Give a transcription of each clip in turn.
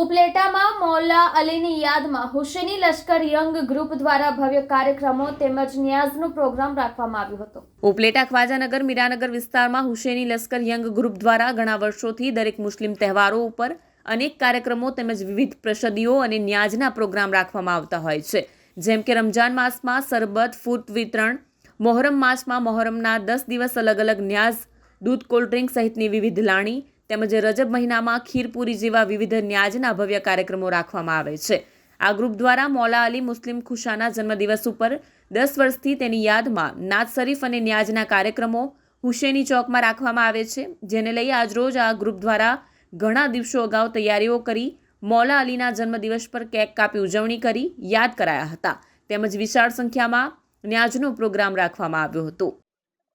ઉપલેટામાં મૌલા અલીની યાદમાં હુસેની લશ્કર young group દ્વારા ભવ્ય કાર્યક્રમો તેમજ ન્યાઝનો પ્રોગ્રામ રાખવામાં આવ્યો હતો. ઉપલેટા ખ્વાજાનગર, મીરાનગર વિસ્તારમાં હુસેની લશ્કર યંગ ગ્રુપ દ્વારા ઘણા વર્ષોથી દરેક મુસ્લિમ તહેવારો ઉપર અનેક કાર્યક્રમો તેમજ વિવિધ પ્રસદીઓ અને ન્યાજના પ્રોગ્રામ રાખવામાં આવતા હોય છે. જેમ કે રમજાન માસમાં સરબત, ફૂટ વિતરણ, મોહરમ માસમાં મોહરમના દસ દિવસ અલગ અલગ ન્યાઝ, દૂધ કોલ્ડ ડ્રિંક સહિતની વિવિધ લાણી તેમજ રજબ મહિનામાં ખીરપુરી જેવા વિવિધ ન્યાજના ભવ્ય કાર્યક્રમો રાખવામાં આવે છે. આ ગ્રુપ દ્વારા મોલા અલી મુસ્લિમ ખુશાના જન્મદિવસ ઉપર દસ વર્ષથી તેની યાદમાં નાત શરીફ અને ન્યાજના કાર્યક્રમો હુસેની ચોકમાં રાખવામાં આવે છે. જેને લઈ આજરોજ આ ગ્રુપ દ્વારા ઘણા દિવસો અગાઉ તૈયારીઓ કરી મોલા અલીના જન્મદિવસ પર કેક કાપી ઉજવણી કરી યાદ કરાયા હતા. તેમજ વિશાળ સંખ્યામાં ન્યાજનો પ્રોગ્રામ રાખવામાં આવ્યો હતો.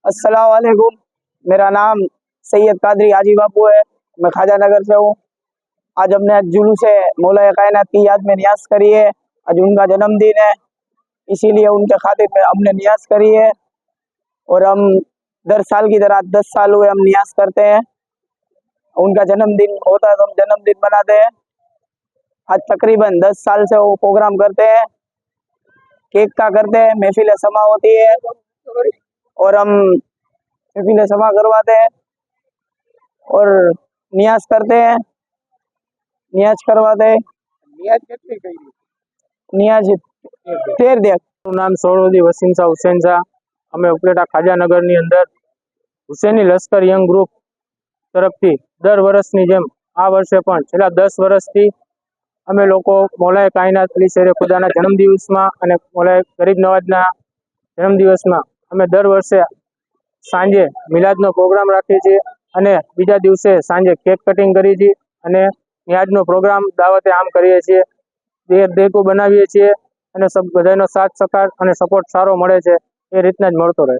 અસલામ મેરા નામ सैयद कादरी हाजी बापू है, मैं खाजा नगर से हूँ। आज हमने जुलूस से मौला कायनात की याद में न्याज करी है। आज उनका जन्मदिन है, इसीलिए उनके खातिर में हमने न्याज करी है। और हम दर साल की तरह दस साल हुए हम न्याज करते हैं। उनका जन्मदिन होता है तो हम जन्मदिन मनाते हैं। आज तकरीबन दस साल से वो प्रोग्राम करते हैं। केक का करते हैं, महफिल समा होती है। और हम महफिल समा करवाते हैं। और नियाज करते हैं नियाज करवाते हैं नियाज तेर देख મારું નામ સોળોદી વસીમ શાહ હુસેન શાહ અમે ઉપલેટા ખાજાનગરની અંદર હુસેની લશ્કર યંગ ગ્રુપ તરફથી દર વર્ષની જેમ આ વર્ષે પણ છેલ્લા દસ વર્ષથી અમે લોકો મૌલાએ કાયનાત અલી શેરે ખુદાના જન્મદિવસમાં અને મૌલાએ ગરીબ નવાજના જન્મદિવસમાં અમે દર વર્ષે સાંજે મિલાદનો પ્રોગ્રામ રાખીએ છીએ અને બીજા દિવસે સાંજે કેક કટિંગ કરીએ છીએ અને ન્યાજનો પ્રોગ્રામ દાવતે આમ કરીએ છીએ. દેર દેકો બનાવીએ છીએ અને સબ બધાનો સાથ સહકાર અને સપોર્ટ સારો મળે છે. એ રીતના જ મળતો રહે.